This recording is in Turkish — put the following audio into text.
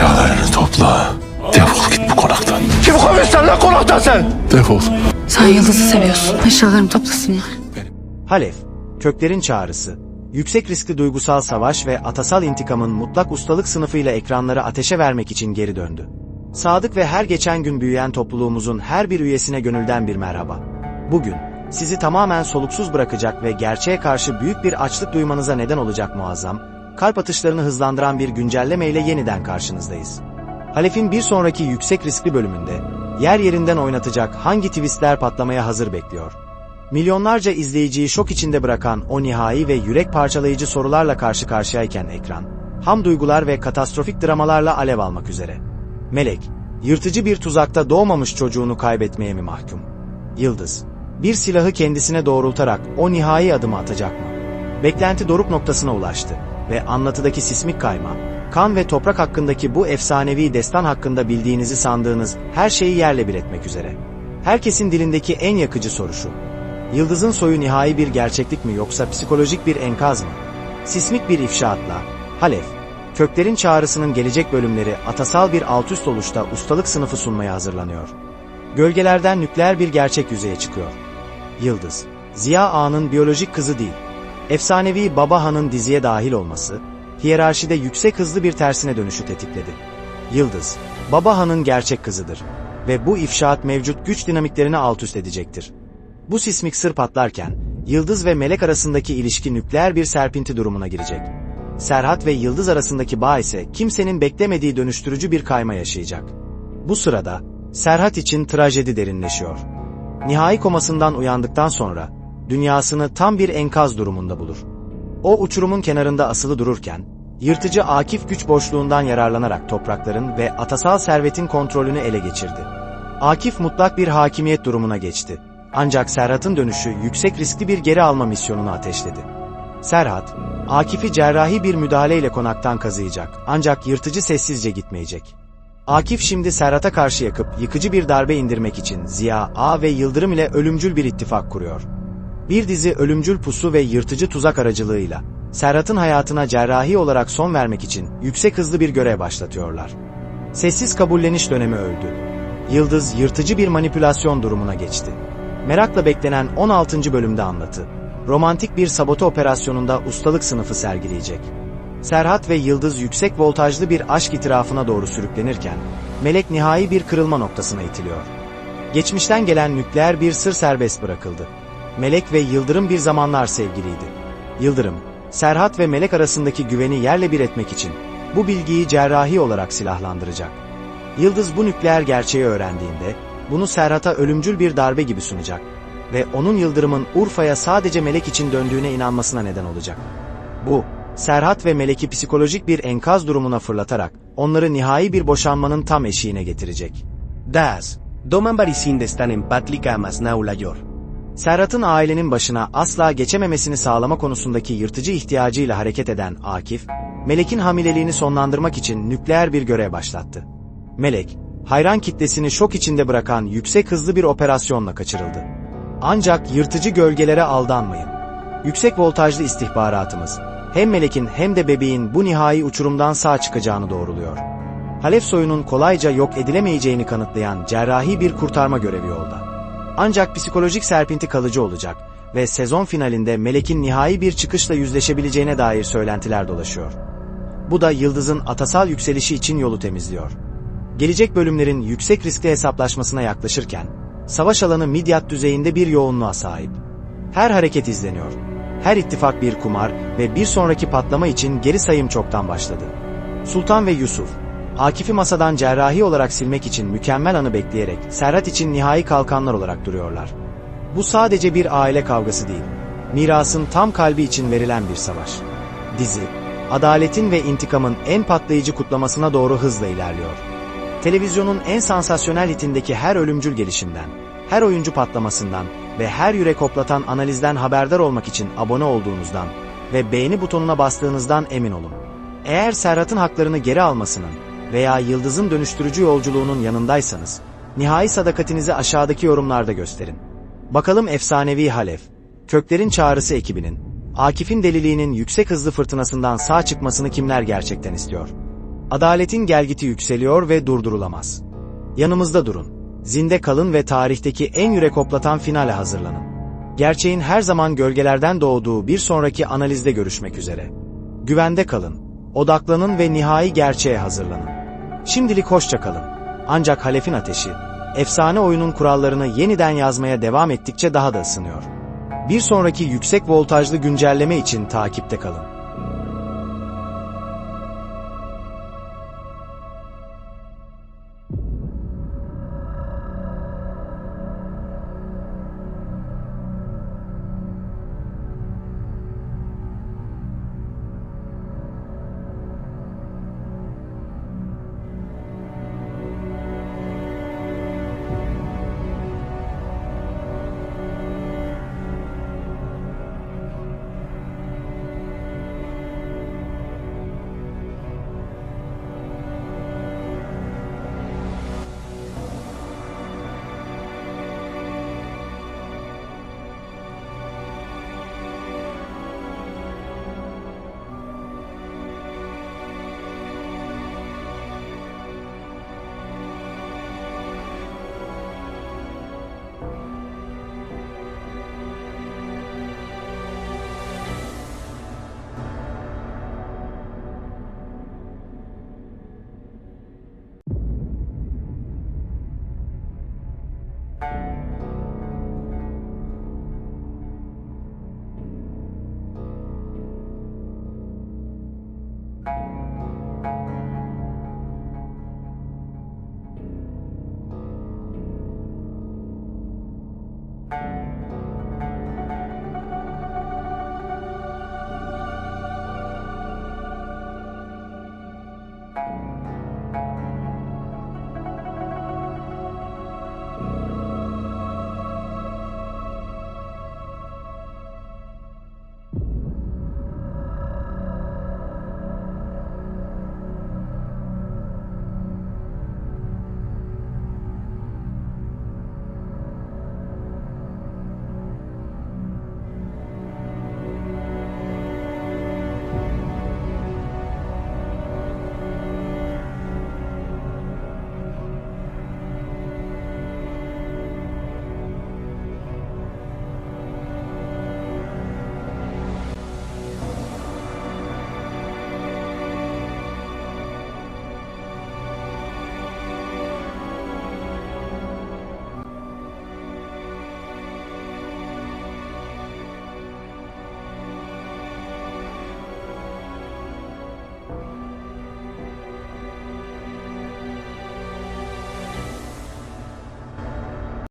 Eşyalarını topla. Defol git bu konaktan. Kim koymuş sen lan konaktan sen? Defol. Sen Yıldız'ı seviyorsun. Eşyalarını toplasınlar. Halef, köklerin çağrısı, yüksek riskli duygusal savaş ve atasal intikamın mutlak ustalık sınıfıyla ekranları ateşe vermek için geri döndü. Sadık ve her geçen gün büyüyen topluluğumuzun her bir üyesine gönülden bir merhaba. Bugün, sizi tamamen soluksuz bırakacak ve gerçeğe karşı büyük bir açlık duymanıza neden olacak muazzam, kalp atışlarını hızlandıran bir güncelleme ile yeniden karşınızdayız. Halef'in bir sonraki yüksek riskli bölümünde, yer yerinden oynatacak hangi twistler patlamaya hazır bekliyor? Milyonlarca izleyiciyi şok içinde bırakan o nihai ve yürek parçalayıcı sorularla karşı karşıyayken ekran, ham duygular ve katastrofik dramalarla alev almak üzere. Melek, yırtıcı bir tuzakta doğmamış çocuğunu kaybetmeye mi mahkum? Yıldız, bir silahı kendisine doğrultarak o nihai adımı atacak mı? Beklenti doruk noktasına ulaştı ve anlatıdaki sismik kayma, kan ve toprak hakkındaki bu efsanevi destan hakkında bildiğinizi sandığınız her şeyi yerle bir etmek üzere. Herkesin dilindeki en yakıcı soru şu. Yıldızın soyu nihai bir gerçeklik mi yoksa psikolojik bir enkaz mı? Sismik bir ifşaatla, Halef, köklerin çağrısının gelecek bölümleri atasal bir altüst oluşta ustalık sınıfı sunmaya hazırlanıyor. Gölgelerden nükleer bir gerçek yüzeye çıkıyor. Yıldız, Ziya Ağa'nın biyolojik kızı değil. Efsanevi Baba Han'ın diziye dahil olması, hiyerarşide yüksek hızlı bir tersine dönüşü tetikledi. Yıldız, Baba Han'ın gerçek kızıdır ve bu ifşaat mevcut güç dinamiklerini alt üst edecektir. Bu sismik sır patlarken, Yıldız ve Melek arasındaki ilişki nükleer bir serpinti durumuna girecek. Serhat ve Yıldız arasındaki bağ ise kimsenin beklemediği dönüştürücü bir kayma yaşayacak. Bu sırada, Serhat için trajedi derinleşiyor. Nihai komasından uyandıktan sonra, dünyasını tam bir enkaz durumunda bulur. O uçurumun kenarında asılı dururken, yırtıcı Akif güç boşluğundan yararlanarak toprakların ve atasal servetin kontrolünü ele geçirdi. Akif mutlak bir hakimiyet durumuna geçti. Ancak Serhat'ın dönüşü yüksek riskli bir geri alma misyonunu ateşledi. Serhat, Akif'i cerrahi bir müdahaleyle konaktan kazıyacak ancak yırtıcı sessizce gitmeyecek. Akif şimdi Serhat'a karşı yakıp yıkıcı bir darbe indirmek için Ziya, A ve Yıldırım ile ölümcül bir ittifak kuruyor. Bir dizi ölümcül pusu ve yırtıcı tuzak aracılığıyla Serhat'ın hayatına cerrahi olarak son vermek için yüksek hızlı bir görev başlatıyorlar. Sessiz kabulleniş dönemi öldü. Yıldız yırtıcı bir manipülasyon durumuna geçti. Merakla beklenen 16. bölümde anlatı. Romantik bir sabote operasyonunda ustalık sınıfı sergileyecek. Serhat ve Yıldız yüksek voltajlı bir aşk itirafına doğru sürüklenirken, Melek nihai bir kırılma noktasına itiliyor. Geçmişten gelen nükleer bir sır serbest bırakıldı. Melek ve Yıldırım bir zamanlar sevgiliydi. Yıldırım, Serhat ve Melek arasındaki güveni yerle bir etmek için bu bilgiyi cerrahi olarak silahlandıracak. Yıldız bu nükleer gerçeği öğrendiğinde, bunu Serhat'a ölümcül bir darbe gibi sunacak ve onun Yıldırım'ın Urfa'ya sadece Melek için döndüğüne inanmasına neden olacak. Bu, Serhat ve Melek'i psikolojik bir enkaz durumuna fırlatarak onları nihai bir boşanmanın tam eşiğine getirecek. Das, Doman Barisin destan en Patlica Masnaulayor. Serhat'ın ailenin başına asla geçememesini sağlama konusundaki yırtıcı ihtiyacıyla hareket eden Akif, Melek'in hamileliğini sonlandırmak için nükleer bir görev başlattı. Melek, hayran kitlesini şok içinde bırakan yüksek hızlı bir operasyonla kaçırıldı. Ancak yırtıcı gölgelere aldanmayın. Yüksek voltajlı istihbaratımız, hem Melek'in hem de bebeğin bu nihai uçurumdan sağ çıkacağını doğruluyor. Halef soyunun kolayca yok edilemeyeceğini kanıtlayan cerrahi bir kurtarma görevi yolda. Ancak psikolojik serpinti kalıcı olacak ve sezon finalinde Melek'in nihai bir çıkışla yüzleşebileceğine dair söylentiler dolaşıyor. Bu da Yıldız'ın atasal yükselişi için yolu temizliyor. Gelecek bölümlerin yüksek riskli hesaplaşmasına yaklaşırken, savaş alanı Midyat düzeyinde bir yoğunluğa sahip. Her hareket izleniyor. Her ittifak bir kumar ve bir sonraki patlama için geri sayım çoktan başladı. Sultan ve Yusuf, Akif'i masadan cerrahi olarak silmek için mükemmel anı bekleyerek Serhat için nihai kalkanlar olarak duruyorlar. Bu sadece bir aile kavgası değil, mirasın tam kalbi için verilen bir savaş. Dizi, adaletin ve intikamın en patlayıcı kutlamasına doğru hızla ilerliyor. Televizyonun en sansasyonel hitindeki her ölümcül gelişimden, her oyuncu patlamasından ve her yürek hoplatan analizden haberdar olmak için abone olduğunuzdan ve beğeni butonuna bastığınızdan emin olun. Eğer Serhat'ın haklarını geri almasının veya Yıldız'ın dönüştürücü yolculuğunun yanındaysanız, nihai sadakatinizi aşağıdaki yorumlarda gösterin. Bakalım efsanevi Halef, Köklerin Çağrısı ekibinin, Akif'in deliliğinin yüksek hızlı fırtınasından sağ çıkmasını kimler gerçekten istiyor? Adaletin gelgiti yükseliyor ve durdurulamaz. Yanımızda durun. Zinde kalın ve tarihteki en yürek hoplatan finale hazırlanın. Gerçeğin her zaman gölgelerden doğduğu bir sonraki analizde görüşmek üzere. Güvende kalın, odaklanın ve nihai gerçeğe hazırlanın. Şimdilik hoşça kalın. Ancak Halef'in ateşi, efsane oyunun kurallarını yeniden yazmaya devam ettikçe daha da ısınıyor. Bir sonraki yüksek voltajlı güncelleme için takipte kalın.